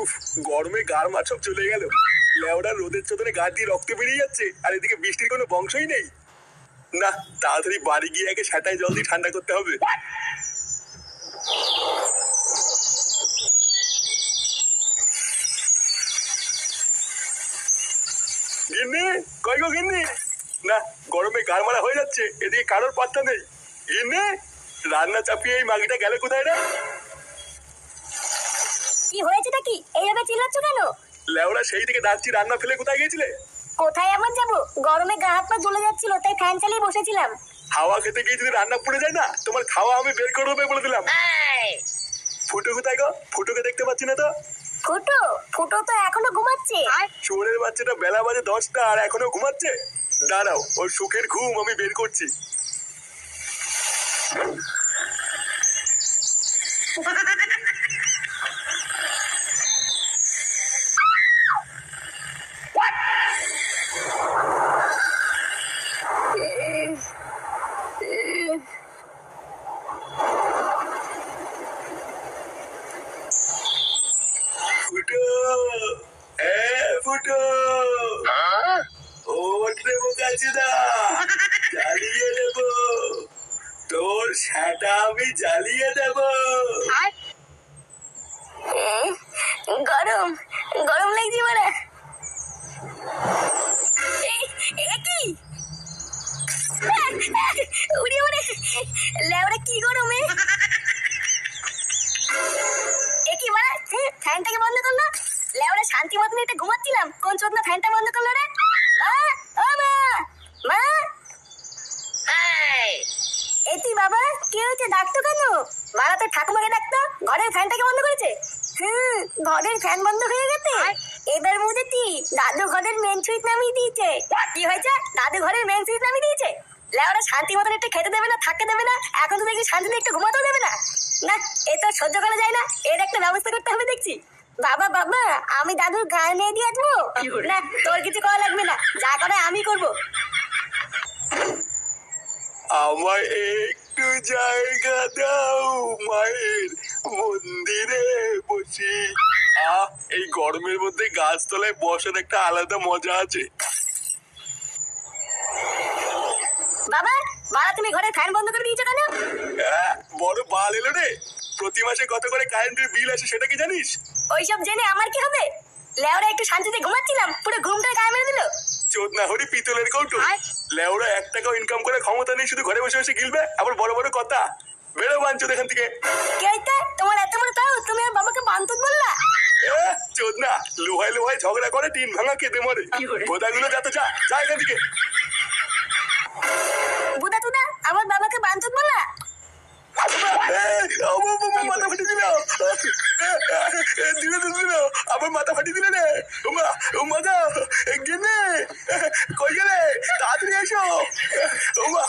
উফ, গরমে গার মাছক চলে গেল। লেওড়া রোদের চোদনে গা দিয়ে রক্ত বেরিয়ে যাচ্ছে, আর এদিকে বৃষ্টির কোনো বংশই নেই। না, তাড়াতাড়ি বাড়ি গিয়ে আগে সেটাই জল দিয়ে ঠান্ডা করতে হবে। গিন্নি, কই গো গিন্নি? না গরমে গার মারা হয়ে যাচ্ছে এদিকে কারোর পাত্তা নেই। গিন্নি রান্না চাপিয়ে এই মাগিটা গেলে কোথায় রে? কি হয়েছেটা কি? এইভাবে চিল্লাচ্ছ কেন? লেওড়া সেই থেকে ডাকছি রান্না ফেলে কোথায় গেছিলে কোথায় আমার যাব? গরমে গা হাত পা জ্বলে যাচ্ছিল তাই ফ্যান চালিয়ে বসেছিলাম। হাওয়া খেতে গিয়ে যদি রান্না পড়ে যায় না তোমার খাওয়া আমি বের করে দেবে বলে দিলাম। ফুটো কোথায় গো? ফুটোকে দেখতে পাচ্ছি না তো। ফুটো? ফুটো তো এখনও ঘুমাচ্ছে। চোরের বাচ্চাটা বেলা বাজে দশটা আর এখনও ঘুমাচ্ছে। দাঁড়াও ওর সুখের ঘুম আমি বের করছি। ফুটো ওঠ রে জ্বালিয়ে দেব তোর সেটা আমি জ্বালিয়ে দেব গরম গরম লাগছে মানে কি উড়ে লেওড়া কি গরমে এ কি মানে ফ্যানটাকে বন্ধ করল লেওড়া শান্তি মতন এটা ঘুমাচ্ছিলাম কোন চোদনা ফ্যানটা বন্ধ করল রে মা ও মা? মা এ তুই বাবা? কি হয়েছে? ডাকতো কেন? মারা তো ঠাকুমাকে ডাকতো। ঘরের ফ্যানটাকে বন্ধ করেছে। হুম ঘরের ফ্যান বন্ধ হয়ে গেছে। এবার বুঝেছি দাদু ঘরের মেন সুইচ নামিয়ে দিয়েছে। কি হয়েছে? দাদু ঘরের মেন সুইচ নামিয়ে দিয়েছে। লেওরা শান্তি মতন একটু খেতে দেবে না থাকতে দেবে না। এখন তো দেখি শান্তিতে একটু ঘুমাতেও দেবে না। না এ তো সহ্য করা যায় না। এর একটা ব্যবস্থা করতে হবে দেখছি। বাবা বাবা আমি দাদুর গায়ে নিয়ে দিয়ে আসব? না তোর কিছু করা লাগবে না। যা করে আমি করব। আমায় একটু জায়গা দাও মায়ের মন্দিরে বসি। আহ এই গরমের মধ্যে গাছতলায় বসার একটা আলাদা মজা আছে। বাবা বাবা তুমি ঘরে ফ্যান বন্ধ করে দিয়েছ কেন? বড় বাল এলো রে। প্রতি মাসে কত করে কারেন্টের বিল আসে সেটা কি জানিস? ওইসব জেনে আমার কি হবে? লেওরা একটু শান্তিতে ঘুমাচ্ছিলাম পুরো ঘুমটা গায়ে মেরে দিল। চোদ না হরি পিতলের কৌটো। লেওরা এক টাকাও ইনকাম করে ক্ষমতা নেই শুধু ঘরে বসে বসে গিলবে আবার বড় বড় কথা। বেরো বাঞ্চোদ এখান থেকে। কে হইতে তোমার এত বড় তাও? তুমি আর বাবাকে বান্তুত বললা? চোদ না লোহায় লোহায় ঝগড়া করে টিন ভাঙা খেতে মরে। গোদাগুলো যা তো যা যা এখান থেকে। বুদা তুদা আমার বাবাকে বান্তুত বললা? দিলে তো দিল আমার মাথা ফাটিয়ে দিলে রে উমা মাথা গেলে কই গেলে তাড়াতাড়ি এসো উমা